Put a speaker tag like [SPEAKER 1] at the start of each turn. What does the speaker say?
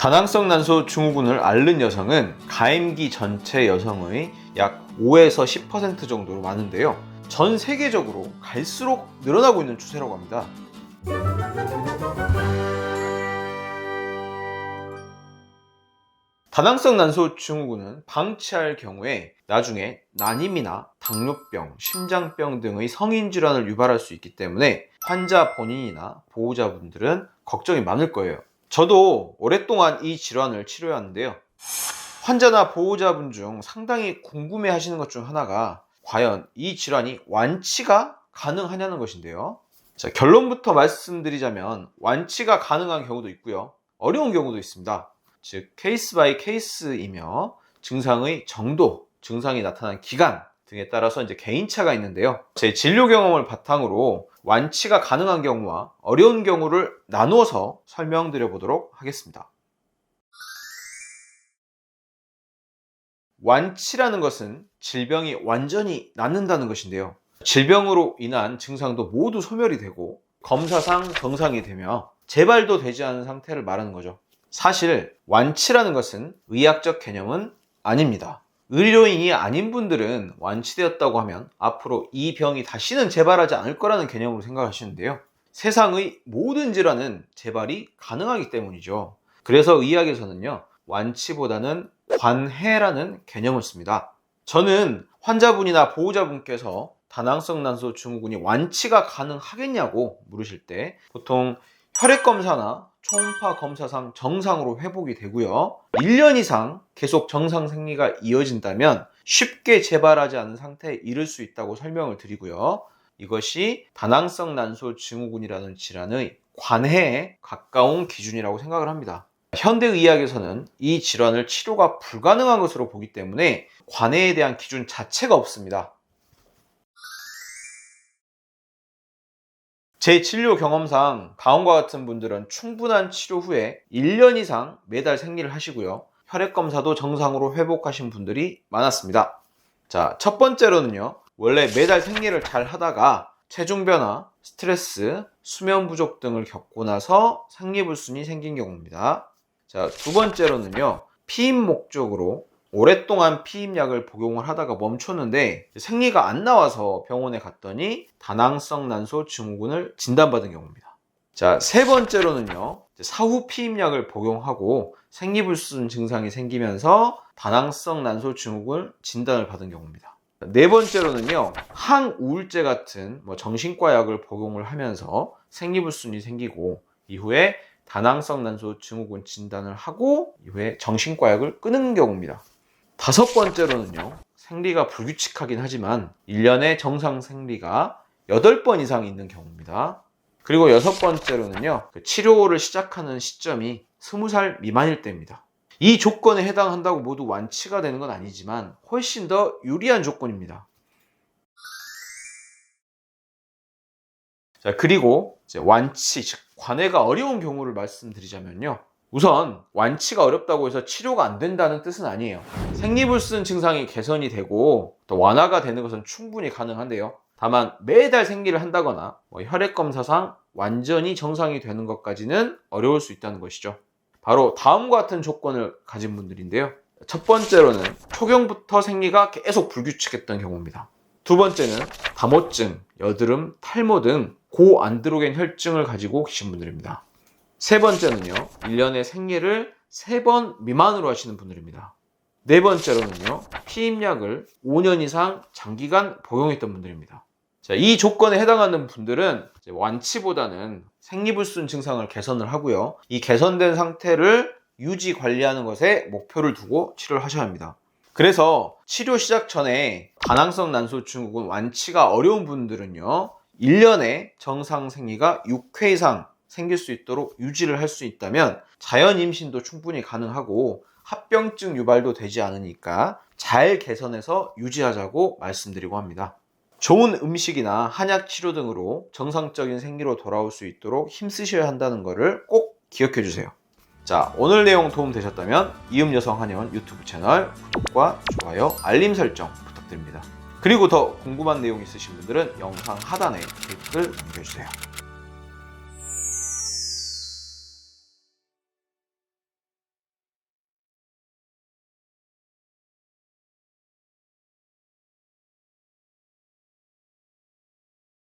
[SPEAKER 1] 다낭성 난소 증후군을 앓는 여성은 가임기 전체 여성의 약 5에서 10% 정도로 많은데요. 전 세계적으로 갈수록 늘어나고 있는 추세라고 합니다. 다낭성 난소 증후군은 방치할 경우에 나중에 난임이나 당뇨병, 심장병 등의 성인 질환을 유발할 수 있기 때문에 환자 본인이나 보호자분들은 걱정이 많을 거예요. 저도 오랫동안 이 질환을 치료했는데요. 환자나 보호자분 중 상당히 궁금해 하시는 것 중 하나가 과연 이 질환이 완치가 가능하냐는 것인데요. 자, 결론부터 말씀드리자면 완치가 가능한 경우도 있고요. 어려운 경우도 있습니다. 즉 케이스 바이 케이스이며 증상의 정도, 증상이 나타난 기간 등에 따라서 이제 개인차가 있는데요. 제 진료 경험을 바탕으로 완치가 가능한 경우와 어려운 경우를 나누어서 설명드려 보도록 하겠습니다. 완치라는 것은 질병이 완전히 낫는다는 것인데요. 질병으로 인한 증상도 모두 소멸이 되고 검사상 정상이 되며 재발도 되지 않은 상태를 말하는 거죠. 사실 완치라는 것은 의학적 개념은 아닙니다. 의료인이 아닌 분들은 완치되었다고 하면 앞으로 이 병이 다시는 재발하지 않을 거라는 개념으로 생각하시는데요. 세상의 모든 질환은 재발이 가능하기 때문이죠. 그래서 의학에서는요, 완치보다는 관해라는 개념을 씁니다. 저는 환자분이나 보호자분께서 다낭성 난소 증후군이 완치가 가능하겠냐고 물으실 때 보통 혈액 검사나 초음파 검사상 정상으로 회복이 되고요. 1년 이상 계속 정상 생리가 이어진다면 쉽게 재발하지 않은 상태에 이를 수 있다고 설명을 드리고요. 이것이 다낭성 난소 증후군이라는 질환의 관해에 가까운 기준이라고 생각을 합니다. 현대의학에서는 이 질환을 치료가 불가능한 것으로 보기 때문에 관해에 대한 기준 자체가 없습니다. 제 진료 경험상 다음과 같은 분들은 충분한 치료 후에 1년 이상 매달 생리를 하시고요. 혈액 검사도 정상으로 회복하신 분들이 많았습니다. 자, 첫 번째로는요. 원래 매달 생리를 잘 하다가 체중 변화, 스트레스, 수면 부족 등을 겪고 나서 생리불순이 생긴 경우입니다. 자, 두 번째로는요. 피임 목적으로 오랫동안 피임약을 복용을 하다가 멈췄는데 생리가 안 나와서 병원에 갔더니 다낭성 난소 증후군을 진단받은 경우입니다. 자, 세 번째로는요. 사후 피임약을 복용하고 생리불순 증상이 생기면서 다낭성 난소 증후군 진단을 받은 경우입니다. 네 번째로는요. 항우울제 같은 뭐 정신과 약을 복용을 하면서 생리불순이 생기고 이후에 다낭성 난소 증후군 진단을 하고 이후에 정신과 약을 끊은 경우입니다. 다섯 번째로는요, 생리가 불규칙하긴 하지만 1년에 정상 생리가 8번 이상 있는 경우입니다. 그리고 여섯 번째로는요, 그 치료를 시작하는 시점이 20살 미만일 때입니다. 이 조건에 해당한다고 모두 완치가 되는 건 아니지만 훨씬 더 유리한 조건입니다. 자, 그리고 완치, 즉, 관해가 어려운 경우를 말씀드리자면요. 우선 완치가 어렵다고 해서 치료가 안 된다는 뜻은 아니에요. 생리불순 증상이 개선이 되고 또 완화가 되는 것은 충분히 가능한데요. 다만 매달 생리를 한다거나 뭐 혈액 검사상 완전히 정상이 되는 것까지는 어려울 수 있다는 것이죠. 바로 다음과 같은 조건을 가진 분들인데요. 첫 번째로는 초경부터 생리가 계속 불규칙했던 경우입니다. 두 번째는 다모증, 여드름, 탈모 등 고안드로겐 혈증을 가지고 계신 분들입니다. 세 번째는요, 1년에 생리를 3번 미만으로 하시는 분들입니다. 네 번째로는요, 피임약을 5년 이상 장기간 복용했던 분들입니다. 자, 이 조건에 해당하는 분들은 완치보다는 생리불순 증상을 개선을 하고요. 이 개선된 상태를 유지 관리하는 것에 목표를 두고 치료를 하셔야 합니다. 그래서 치료 시작 전에 다낭성 난소 증후군 완치가 어려운 분들은요. 1년에 정상 생리가 6회 이상 생길 수 있도록 유지를 할 수 있다면 자연 임신도 충분히 가능하고 합병증 유발도 되지 않으니까 잘 개선해서 유지하자고 말씀드리고 합니다. 좋은 음식이나 한약 치료 등으로 정상적인 생리로 돌아올 수 있도록 힘쓰셔야 한다는 것을 꼭 기억해 주세요. 자, 오늘 내용 도움 되셨다면 이음 여성 한의원 유튜브 채널 구독과 좋아요, 알림 설정 부탁드립니다. 그리고 더 궁금한 내용 있으신 분들은 영상 하단에 댓글 남겨주세요.